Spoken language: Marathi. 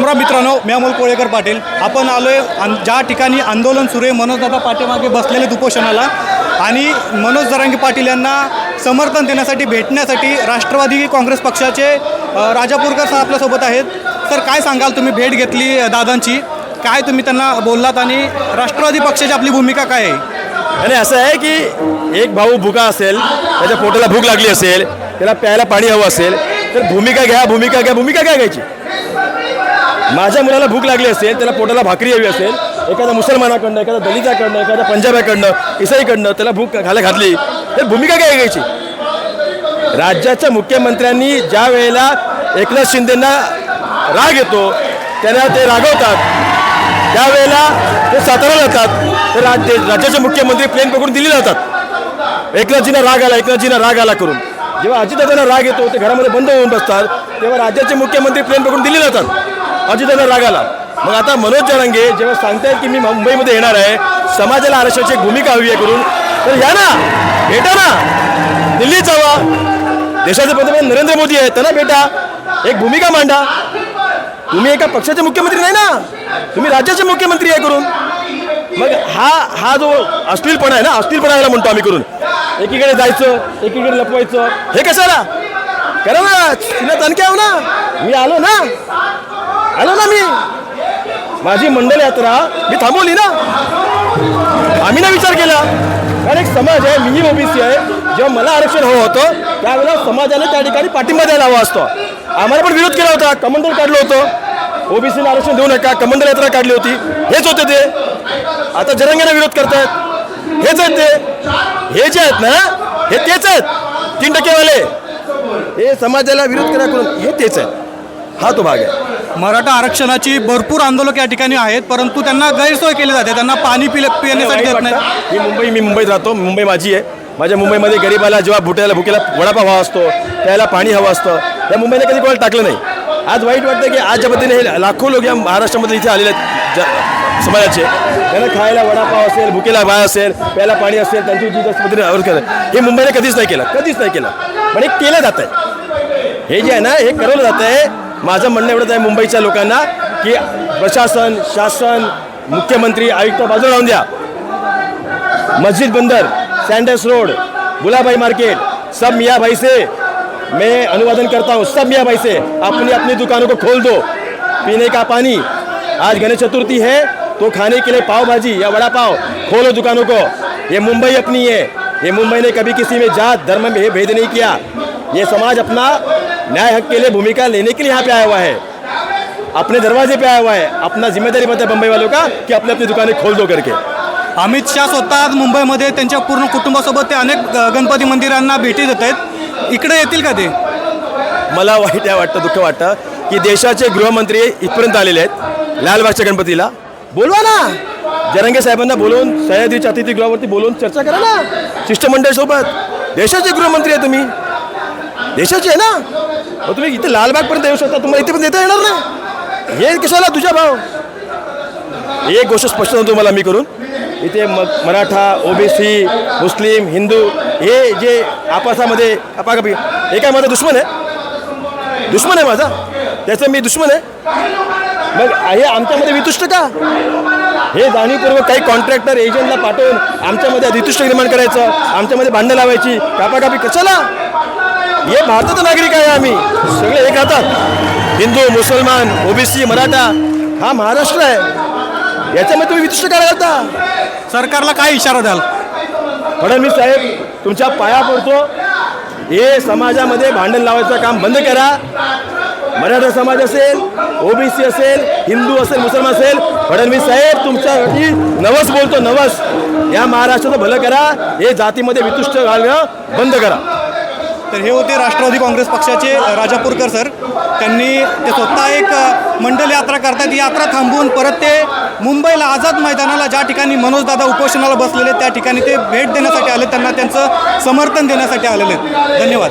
रामराम मित्रांनो मी अमोल कोळेकर पाटील. आपण आलोय आन- ज्या ठिकाणी आंदोलन सुरू आहे मनोजदादा पाठीमागे बसलेले उपोषणाला आणि मनोज जरांगे पाटील यांना समर्थन देण्यासाठी भेटण्यासाठी राष्ट्रवादी काँग्रेस पक्षाचे राजापूरकर सर आपल्यासोबत आहेत. सर काय सांगाल? तुम्ही भेट घेतली दादांची. काय तुम्ही त्यांना बोललात आणि राष्ट्रवादी पक्षाची आपली भूमिका काय आहे? आणि असं आहे की एक भाऊ भुका असेल त्याच्या पोटाला भूक लागली असेल त्याला प्यायला पाणी हवं असेल तर भूमिका घ्या भूमिका घ्या भूमिका काय घ्यायची? माझ्या मुलाला भूक लागली असेल त्याला पोटाला भाकरी हवी असेल एखाद्या मुसलमानाकडनं एखाद्या दलिताकडनं एखाद्या पंजाबाकडनं इसाईकडनं त्याला भूक घाला घातली तर भूमिका काय घ्यायची? राज्याच्या मुख्यमंत्र्यांनी ज्या वेळेला एकनाथ शिंदेंना राग येतो त्यांना ते रागवतात. त्यावेळेला ते सातारा जातात तर राज्य राज्याचे मुख्यमंत्री प्लेन पकडून दिली जातात. एकनाथजींना राग आला एकनाथजींना राग आला करून. जेव्हा अजितदादांना राग येतो ते घरामध्ये बंद होऊन बसतात तेव्हा राज्याचे मुख्यमंत्री प्लेन पकडून दिले जातात. अजितदादा राग आला मग आता मनोज जरांगे जेव्हा सांगतायत की मी मुंबईमध्ये येणार आहे समाजाला आरक्षणाची भूमिका हवी आहे करून तर या ना भेटा ना. दिल्लीत जावा. देशाचे पंतप्रधान नरेंद्र मोदी आहेत त्यांना भेटा. एक भूमिका मांडा. तुम्ही एका पक्षाचे मुख्यमंत्री नाही ना. तुम्ही राज्याचे मुख्यमंत्री आहे करून. मग हा हा जो अश्लीलपणा आहे ना अश्लीलपणा याला म्हणतो आम्ही करून. एकीकडे जायचं एकीकडे लपवायचं. हे कशाला? करा ना तिला तणक्या हो ना. मी आलो ना. आलो ना मी. माझी मंडल यात्रा मी थांबवली ना. आम्ही ना विचार केला. कारण एक समाज आहे मीही ओबीसी आहे. जेव्हा मला आरक्षण हवं होतं त्यावेळेला समाजाने त्या ठिकाणी पाठिंबा द्यायला हवा असतो. आम्हाला पण विरोध केला होता. कमंडल काढलं होतं. ओबीसीला आरक्षण देऊ नका. कमंडल यात्रा काढली होती. हेच होते ते. आता जरंगेला विरोध करतायत. हेच आहेत ते. हे जे आहेत ना हे तेच आहेत. तीन टक्केवाले. हे समाजाला विरोध करा करून हे तेच आहे हा तो भाग आहे. मराठा आरक्षणाची भरपूर आंदोलक या ठिकाणी आहेत परंतु त्यांना गैरसोय केली जाते. त्यांना पाणी पिले पिण्यासाठी देत नाही मी मुंबई मी मुंबईत राहतो. मुंबई माझी आहे. माझ्या मुंबईमध्ये गरीबाला जेव्हा भुट्याला भुकेला वडापाव हवा असतो त्याला पाणी हवं असतं. त्या मुंबईने कधी कोणाला टाकलं नाही. आज वाईट वाटतं की आज ज्या पद्धतीने हे लाखो लोक या महाराष्ट्रामध्ये इथे आलेले आहेत ज- समाजाचे. त्यांना खायला वडापाव असेल भुकेला बाय असेल प्यायला पाणी असेल त्यांची जी जास्त पद्धतीने हे मुंबईने कधीच नाही केलं. कधीच नाही केलं. पण हे केलं जात आहे हे जे आहे ना हे करवलं जात आहे माझं म्हणणं एवढंच आहे मुंबईच्या लोकांना की प्रशासन, शासन, मुख्यमंत्री, आयुक्त बाजूला लावून द्या. Masjid Bandar, Sandhurst road, Gulabai market, सब मियाँ भाई से मैं अनुवादन करता हूँ, सब मियाँ भाई से। अपनी अपनी दुकानों को खोल दो, पीने का पानी। आज गणेश चतुर्थी है तो खाने के लिए पाव भाजी या वड़ा पाव खोलो दुकानों को। ये मुंबई अपनी है, ये मुंबई ने कभी किसी में जात, धर्म में भेद नहीं किया। ये समाज अपना न्याय हक के लिए भूमिका लेने के लिए यहाँ पे आया हुआ है। अपने दरवाजे पे आया हुआ है। अपना जिम्मेदारी बनता है मुंबई वालों का कि अपनी अपनी दुकानें खोल दो करके। अमित शाह स्वतः आज मुंबईमध्ये त्यांच्या पूर्ण कुटुंबासोबत ते अनेक गणपती मंदिरांना भेटी देत आहेत. इकडे येतील का ते? मला वाईट आहे वाटतं दुःख वाटतं की देशाचे गृहमंत्री इथपर्यंत आलेले आहेत. लालबागच्या गणपतीला. बोलवा ना. जरंगे साहेबांना बोलवून सह्याद्रीच्या अतिथीगृहावरती बोलवून चर्चा करा ना. शिष्टमंडळ सोबत. देशाचे गृहमंत्री आहे तुम्ही. देशाचे आहे ना? मग तुम्ही इथे लालबागपर्यंत येऊ शकता. तुम्हाला इथे पण येता येणार ना? हे कशाला? तुझ्या भाव. एक गोष्ट स्पष्ट सांगतो मला मी करून. इथे मग मराठा ओबीसी मुस्लिम हिंदू हे जे आपसामध्ये अपाकपी हे काय माझा दुश्मन आहे? दुश्मन आहे माझा? त्याचं मी दुश्मन आहे? मग हे आमच्यामध्ये वितुष्ट का? हे जाणीवपूर्वक काही कॉन्ट्रॅक्टर एजंटला पाठवून आमच्यामध्ये वितुष्ट निर्माण करायचं आमच्यामध्ये भांडं लावायची कापाकापी कशाला? हे भारताचे नागरिक आहे आम्ही सगळे एक राहतात हिंदू मुसलमान ओबीसी मराठा हा महाराष्ट्र आहे याच्यामध्ये तुम्ही वितुष्ट करायला होता सरकारला काय इशारा द्याल? फडणवीस साहेब तुमच्या पाया पडतो। हे समाजामध्ये भांडण लावायचं काम बंद करा। मराठा समाज असेल ओबीसी असेल हिंदू असेल मुसलमान असेल फडणवीस साहेब तुमच्यासाठी नवस बोलतो नवस। या महाराष्ट्राचं भलं करा। हे जातीमध्ये वितुष्ट घालणं बंद करा। तर हे होते राष्ट्रवादी काँग्रेस पक्षाचे राजापूरकर सर. त्यांनी ते स्वतः एक मंडल यात्रा करतात. यात्रा थांबवून परत ते मुंबईला आझाद मैदानाला ज्या ठिकाणी मनोजदादा उपोषणाला बसलेले त्या ठिकाणी ते भेट देण्यासाठी आले. त्यांना त्यांचं समर्थन देण्यासाठी आलेले आहेत. धन्यवाद.